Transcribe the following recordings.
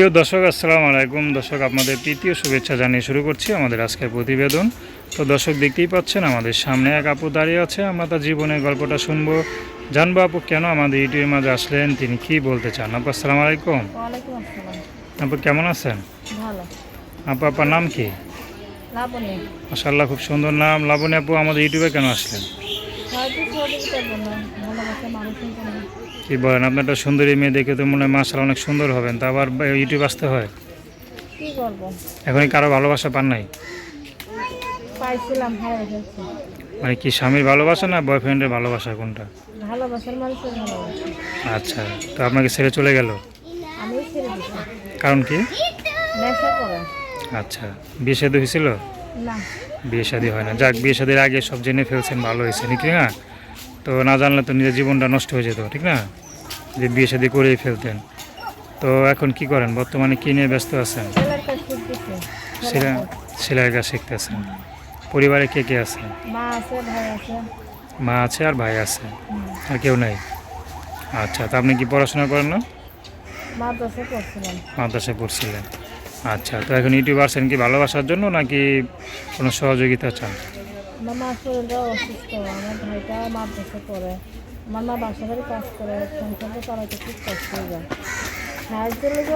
প্রিয় দর্শক আসসালামু আলাইকুম। দর্শক আপনাদের তৃতীয় শুভেচ্ছা জানিয়ে শুরু করছি আমাদের আজকের প্রতিবেদন। তো দর্শক দেখতেই পাচ্ছেন আমাদের সামনে এক আপু দাঁড়িয়ে আছে। আমরা তার জীবনের গল্পটা শুনব। জানব আপু কেন আমাদের ইউটিউবের মাঝে আসলেন? তিনি কি বলতে চান? আপু আসসালামু আলাইকুম। আপু কেমন আছেন? আপু আপনার নাম কি? মাসাল্লাহ খুব সুন্দর নাম। লাবণী আপু আমাদের ইউটিউবে কেন আসলেন? কি বলেন আপনার একটা সুন্দরী মেয়ে দেখে তো মনে হয় মাসাল অনেক সুন্দর হবেন তা আবার ইউটিউব আসতে হয়? কি করব? এখন কারও ভালোবাসা পান নাই? পাইছিলাম ভালো মানে কি স্বামীর ভালোবাসা না বয়ফ্রেন্ডের ভালোবাসা কোনটা? ভালোবাসার মানুষের ভালোবাসা। আচ্ছা তো আপনাকে ছেড়ে চলে গেল? আমিও ছেড়ে দিচ্ছি কারণ কি? নেশা করে। আচ্ছা বিয়ে শাদী হয়েছিল? না। বিয়ে শাদী হয় না যাক বিয়ে শাদীর আগে সব জেনে ফেলছেন ভালো হয়েছে ঠিক না? তো না জানলে তো নিজের জীবনটা নষ্ট হয়ে যেত ঠিক না? যে বিয়ে শাদী করেই ফেলতেন। তো এখন কি করেন? বর্তমানে কী নিয়ে ব্যস্ত আছেন? সেলাই সেলাইয়ের কাজ শিখতেছেন। পরিবারে কে কে আছে? মা আছে আর ভাই আছে। আর কেউ নাই? আচ্ছা তা আপনি কি পড়াশোনা করেন না? মাদ্রাসায় পড়ছিলেন। আচ্ছা তো এখন ইউটিউব আসছেন কি ভালোবাসার জন্য নাকি কোনো সহযোগিতা চান? আমার মা শরীরটা অসুস্থ আমার ভাইটা মাদ্রাসা করে আমার মা বাসা বাড়ি কাজ করে সংসারটা চালাতে খুব কষ্ট হয়ে যায়। সাহায্যের লোক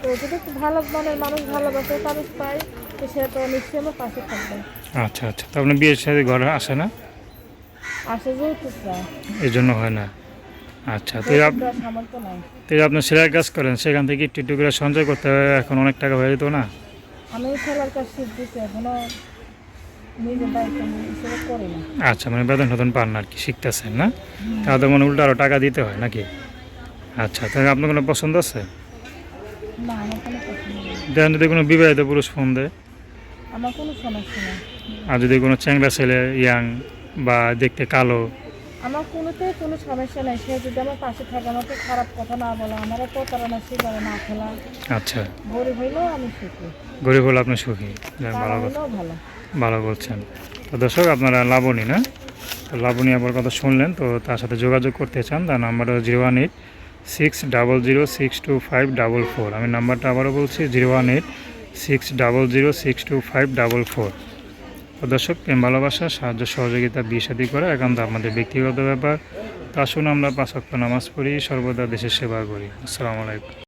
তো যদি ভালো মনের মানুষ ভালোবাসে মানুষ পায় তো সে তো নিশ্চয়ই আমার পাশে থাকবে। আচ্ছা আচ্ছা তো আপনি বিয়ের সাথে ঘরে আসে না? আসে যেহেতু এই জন্য হয় না। আচ্ছা তো এই আপ- সামর্থ্য নাই। তো আপনি সেলাই কাজ করেন সেখান থেকে একটু করে সঞ্চয় করতে হবে এখন অনেক টাকা হয়ে যেত না? আমি খেলার কাজ শিখতেছি এখনও আচ্ছা মানে বেতন টেতন পান না আর কি শিখতেছেন না? তাহলে তো মনে উল্টো আরও টাকা দিতে হয় নাকি? আচ্ছা তাহলে আপনার কোনো পছন্দ আছে? না আমার কোনো পছন্দ নেই। দেখেন যদি কোনো বিবাহিত পুরুষ ফোন দেয়? আর যদি কোনো চ্যাংড়া ছেলে ইয়াং বা দেখতে কালো? আমার কোনোতেই কোনো সমস্যা নেই। সে যদি আমার পাশে থাকে আমাকে খারাপ কথা না বলে আমার প্রতারণা শিকারে না খেলা। আচ্ছা। গরিব হইলেও আমি সুখী। গরিব হলে আপনি সুখী। ভালো কথা। ভালো। ভালো বলছেন। তো দর্শক, আপনারা লাবণী, না? তো লাবণী আবার কথা শুনলেন, তো তার সাথে যোগাযোগ করতে চান, তার number zero one eight six double zero six two five double four. আমি নাম্বারটা আবারও বলছি, zero one eight six double zero six two five double four. দর্শক, প্রেম, ভালোবাসা, সাহায্য, সহযোগিতা, বিয়ে শাদী করা একান্ত আমাদের ব্যক্তিগত ব্যাপার। তা শুনে আমরা পাঁচ নামাজ পড়ি, সর্বদা দেশের সেবা করি। আসসালামু আলাইকুম।